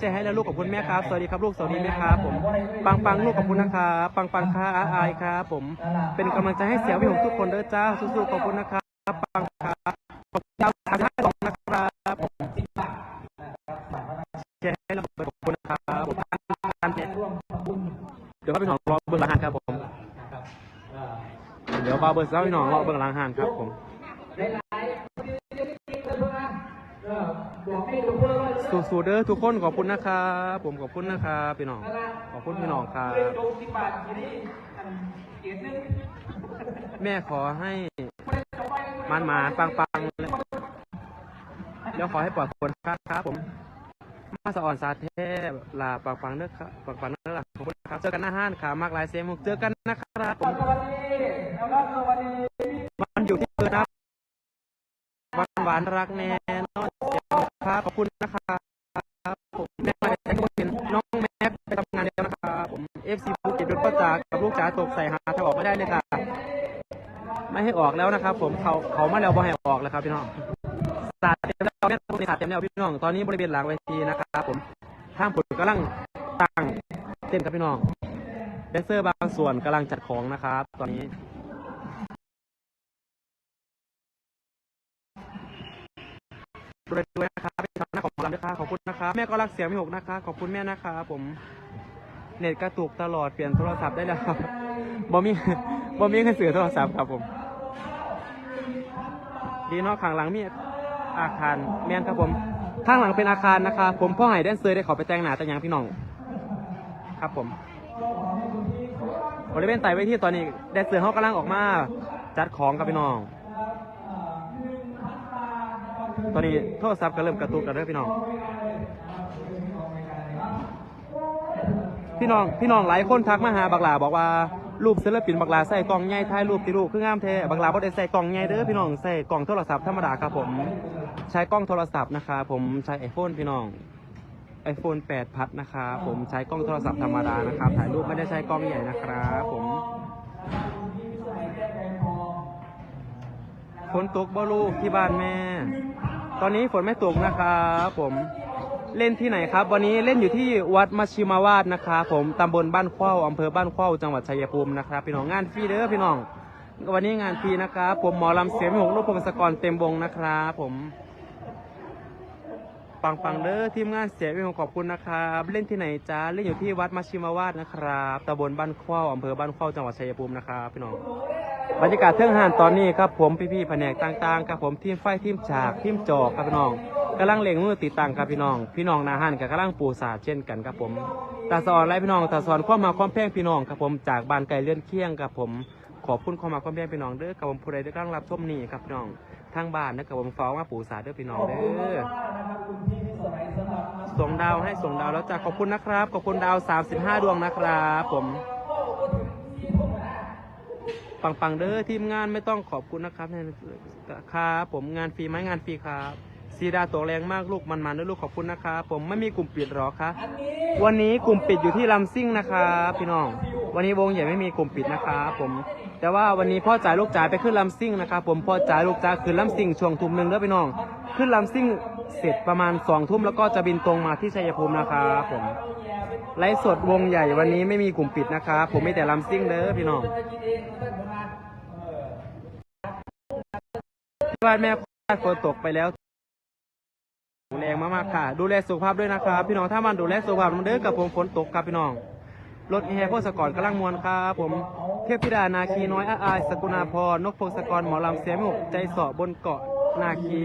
แชร์ให้แล้วลูกขอบคุณแม่ครับ สวัสดีครับลูกสวัสดีแม่ครับผมปังปังลูกขอบคุณนะครับปังปังค่ะอาอายครับผมเป็นกำลังใจให้เสียงพี่หงทุกคนเด้อจ้าสู้ๆขอบคุณนะครับปังครับขอบคุณดาวสามห้าสองนะครับผมแชร์ให้เราขอบคุณนะครับผมท่านเนี่ยเดี๋ยวก็เป็นของรอเบอร์หลังหันครับผมเดี๋ยวบาเบอร์เซ้าพี่น้องรอเบอร์หลังหันครับผม สู้ๆเด้อทุกคนขอบคุณนะครับผมขอบคุณนะครับพี่น้องขอบคุณพี่น้องครับแม่ขอให้มันมาปังปังๆแล้วขอให้ปลอดคนครับครับผมมาสะอ่อนสาเทพลาปังปังๆเด้อครับปังปังๆเด้อขอบคุณครับเจอกันหน้าห้านขามากหลายเซมุกเจอกันนะครับผมมันอยู่ที่เบอร์นะหวานหวานๆรักแน่ นอนเสียงครับขอบคุณนะครับผมแม่มาแต่ก็เห็นน้องแม็กไปทำงานแล้วนะครับผมเอฟซีภูเก็ตโดนป้าจ๋ากับลูกจ๋าตกใส่หาทางออกไม่ได้เลยค่ะไม่ให้ออกแล้วนะครับ ผมเขาเขามาแล้วบ่ให้ออกแล้วครับพี่น้องสาดเต็มแล้วแม่ตรงนี้สาดเต็มแล้วพี่น้องตอนนี้บริเวณหลังเวทีนะครับผมทางผลกำลังตั้งเต้นครับพี่น้องแดนเซอร์บางส่วนกำลังจัดของนะครับ ตอนนี้ ด้วยด้วยนะครับเป็นคำนักของหมอลำด้วยครับขอบคุณนะครับแม่ก็รักเสียงไม่หกนะคะขอบคุณแม่นะครับผมเน็ตกระตุกตลอดเปลี่ยนโทรศัพท์ได้แล้วครับบ่มีบ่มีเงินซื้อโทรศัพท์ครับผม ดีเนาะข้างหลังมีอาคารแม่นครับผมข้างหลังเป็นอาคารนะครับผมพ่อไห้แดนเซอร์ได้ขอไปแต่งหน้าแต่งยังพี่น้อง ครับผมบริเวณไต่ไว้ที่ตอนนี้แดนเซอร์เขากำลังออกมา จัดของครับพี่น้อง ตอนนี้โทรศัพท์ก็เริ่มกระตุกกันแล้วพี่น้อง พี่น้องพี่น้องหลายคนทักมาหาบักหลาบอกว่ารูปศิลปินบักลาใส่กล่องใหญ่ถ่ายรูปที่รูปคืองามแท้บักลาบ่ได้ใส่กล่องใหญ่เด้อพี่น้องใส่กล่องโทรศัพท์ธรรมดาครับผม ใช้กล้องโทรศัพท์นะครับผมใช้ iPhone พี่น้อง iPhone 8พัดนะครับผมใช้กล้องโทรศัพท์ธรรมดานะครับถ่ายรูปไม่ได้ใช้กล้องใหญ่นะครับผมฝนตกบ่ลูกที่บ้านแม่ ตอนนี้ฝนไม่ตกนะครับผมเล่นที่ไหนครับ วันนี้เล่นอยู่ที่วัดมัชชิมาวาดนะครับผมตำบลบ้านเข้าอำเภอบ้านเข้าจังหวัดชัยภูมินะครับพี่น้องงานฟรีเด้อพี่น้อง วันนี้งานฟรีนะครับผมหมอลำเสียงหงลูกพงศกรเต็มวงนะครับผมปังปังๆเด้อทีมงานเสียงหงขอบคุณนะครับ เล่นที่ไหนจ้าเล่นอยู่ที่วัดมัชชิมาวาดนะครับตำบลบ้านเข้าอำเภอบ้านเข้าจังหวัดชัยภูมินะครับพี่น้อง บรรยากาศเทื่องหานตอนนี้ครับผมพี่ๆแผนกต่างๆครับผมทีมไฟทีมฉากทีมจอกครับพี่น้องกำลังเล็งมือติดตั้งครับพี่น้อง พี่น้องนาหันกับกำลังปูสาเช่นกันครับผมตาสอนไรพี่น้องตาสอนความมาความแพงพี่น้องครับผมจากบานไก่เลื่อนเคียงครับผมขอบคุณความมาความแพงพี่น้องเด้อกับผมผู้ใดที่กำลังรับชมนี่ครับพี่น้องทางบ้านนะครับผมฟ้องมาปูสาดเด้อพี่น้องเด้อส่งดาวให้ส่งดาวแล้วจ้ะขอบคุณนะครับขอบคุณดาว 35 ดวงนะครับ ผม ปังปังๆเด้อทีมงานไม่ต้องขอบคุณนะครับเน่ครับผมงานฟรีไหมงานฟรีครับซีดาตัวแรงมากลูกมันมันด้วยลูกขอบคุณนะครับผมไม่มีกลุ่มปิดหรอคะวันนี้กลุ่มปิดอยู่ที่ลำซิ่งนะครับพี่น้อง วันนี้วงใหญ่ไม่มีกลุ่มปิดนะครับผม แต่ว่าวันนี้พ่อจ่ายลูกจ่ายไปขึ้นลำซิ่งนะครับผมพ่อจ่ายลูกจ่ายขึ้นลำซิ่งช่วงทุ่มหนึ่งเด้อพี่น้อง ขึ้นลำซิ่งเสร็จประมาณสองทุ่มแล้วก็จะบินตรงมาที่ชัยภูมินะครับผมไลฟ์สดวงใหญ่วันนี้ไม่มีกลุ่มปิดนะครับผมมีแต่ลำซิ่งเด้อพี่น้องที่บ้านแม่ฝนตกไปแล้วแรงมากๆค่ะ ดูแลสุขภาพด้วยนะครับ พี่น้องถ้ามันดูแลสุขภาพมันเด้อกับผมฝนตกครับพี่น้องรถแห่พวกสกรกำลังมวนครับผมเทพธิดานาคีน้อยอาอายสกุณาพรนกพงศกรหมอลำเสียงหกใจสาะบนเกาะนาคี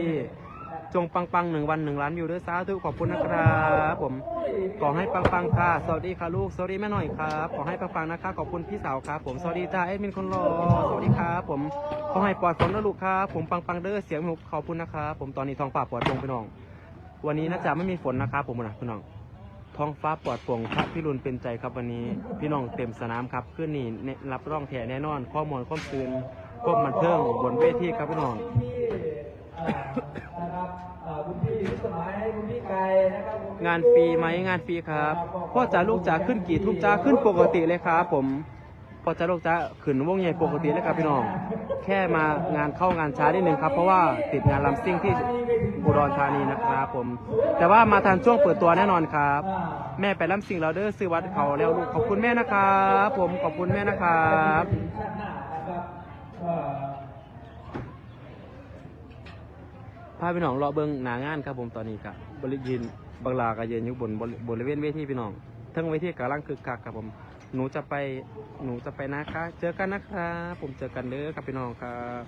จงปังปังๆหนึ่งวันหนึ่งล้านวิวด้วยสาธุขอบคุณนะครับผมขอให้ปังปังๆค่ะสวัสดีค่ะลูกสวัสดีแม่หน่อยครับขอให้ปังปังๆนะคะขอบคุณพี่สาวครับผมสวัสดีจ้าเอ็ดมินคนรอสวัสดีครับผมขอให้ปลอดฝนนะลูกครับผมปังปังๆเด้อเสียงหนุกขอบคุณนะครับผมตอนนี้ท้องฟ้าปลอดโปร่งพี่น้อง วันนี้น่าจะไม่มีฝนนะครับผมนะพี่น้องท้องฟ้าปลอดโปร่งพระพิรุณเป็นใจครับวันนี้พี่น้องเต็มสนามครับขึ้นนี่รับร่องแถแน่นอน ข้อมูลข้อมคืนข้อมันเพิ่งบนเวทีครับพี่น้อง ครับเอ่อคุณพี่วิสมัยคุณพี่ไก่นะครับคุณพี่งานฟรีไหมงานฟรีครับพ่อจ๋าลูกจ๋าขึ้นกี่ทุ่มจ้าขึ้นปกติเลยครับผมพอจะโลกจะขึ้นวงใหญ่ปกติแล้วครับพี่น้อง แค่มางานเข้างานช้านิดนึงครับ เพราะว่าติดงานลำซิ่งที่อุดรธานีนะครับผม แต่ว่ามาทันช่วงเปิดตัวแน่นอนครับ แม่ไปลำซิ่งเราเด้อซื้อวัดเขาแล้วลูกขอบคุณแม่นะครับผมขอบคุณแม่นะครับ ชาติหน้านะครับเอ่อพาพี่น้องรอเบิ้งหนางานครับผมตอนนี้ครับบริยินบางลาก็ยืนอยู่บนบริเวณเวทีพี่น้องทั้งเวทีกำลังคึกคักครับผมหนูจะไปหนูจะไปนะคะ เจอกันนะครับผมเจอกันเด้อครับพี่น้องครับ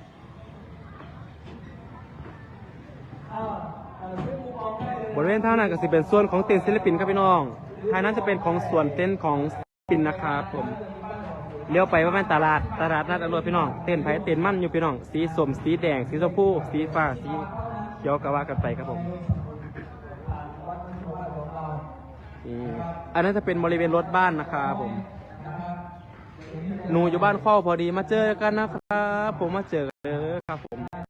บริเวณท่านั้นก็สิเป็นส่วนของเต็นท์ศิลปินครับพี่น้องทางนั้นจะเป็นของส่วนเต็นท์ของศิลปินนะครับผมเลี้ยวไปว่าเป็นตลาดตลาดนัดอรวดพี่น้อง เต็นไผ่เต็นมั่นอยู่พี่น้อง สีส้มสีแดง สีชมพู สีฟ้า สี เขียวก็ว่ากันไปครับผมอันนั้นจะเป็นบริเวณรถบ้านนะครับผม หนูอยู่บ้านข้อพอดีมาเจอกันนะครับ ผมมาเจอกันเลยครับผม